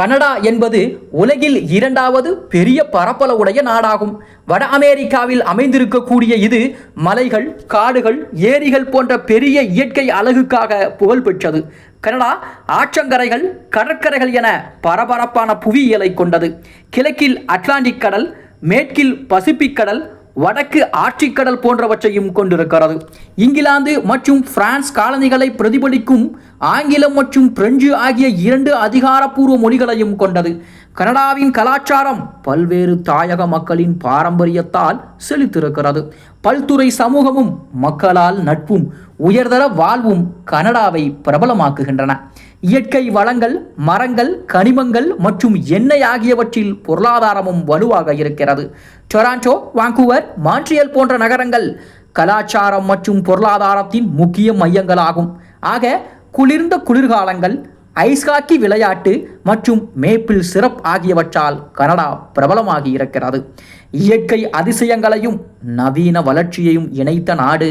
Canada என்பது உலகில் இரண்டாவது பெரிய பரப்பளவுடைய நாடாகும். வட அமெரிக்காவில் அமைந்திருக்கக்கூடிய இது மலைகள் காடுகள் ஏரிகள் போன்ற பெரிய இயற்கை அழகுக்காக புகழ்பெற்றது. கனடா ஆற்றங்கரைகள் கடற்கரைகள் என பரபரப்பான புவியியலை கொண்டது. கிழக்கில் அட்லாண்டிக் கடல் மேற்கில் பசிபிக் கடல் வடக்கு ஆட்சிக்கடல் போன்றவற்றையும் கொண்டிருக்கிறது. இங்கிலாந்து மற்றும் பிரான்ஸ் காலனிகளை பிரதிபலிக்கும் ஆங்கிலம் மற்றும் பிரெஞ்சு ஆகிய இரண்டு அதிகாரப்பூர்வ மொழிகளையும் கொண்டது. கனடாவின் கலாச்சாரம் பல்வேறு தாயக மக்களின் பாரம்பரியத்தால் செழித்திருக்கிறது. பல்துறை சமூகமும் மக்களால் நட்பும் உயர்தர வாழ்வும் கனடாவை பிரபலமாக்குகின்றன. இயற்கை வளங்கள் மரங்கள் கனிமங்கள் மற்றும் எண்ணெய் ஆகியவற்றில் பொருளாதாரமும் வலுவாக இருக்கிறது. டொராண்டோ வாங்கூவர் மான்ட்ரியல் போன்ற நகரங்கள் கலாச்சாரம் மற்றும் பொருளாதாரத்தின் முக்கிய மையங்களாகும். ஆக குளிர்ந்த குளிர்காலங்கள் ஐஸ் ஹாக்கி விளையாட்டு மற்றும் மேப்பிள் சிரப் ஆகியவற்றால் கனடா பிரபலமாகி இருக்கிறது. இயற்கை அதிசயங்களையும் நவீன வளர்ச்சியையும் இணைத்த நாடு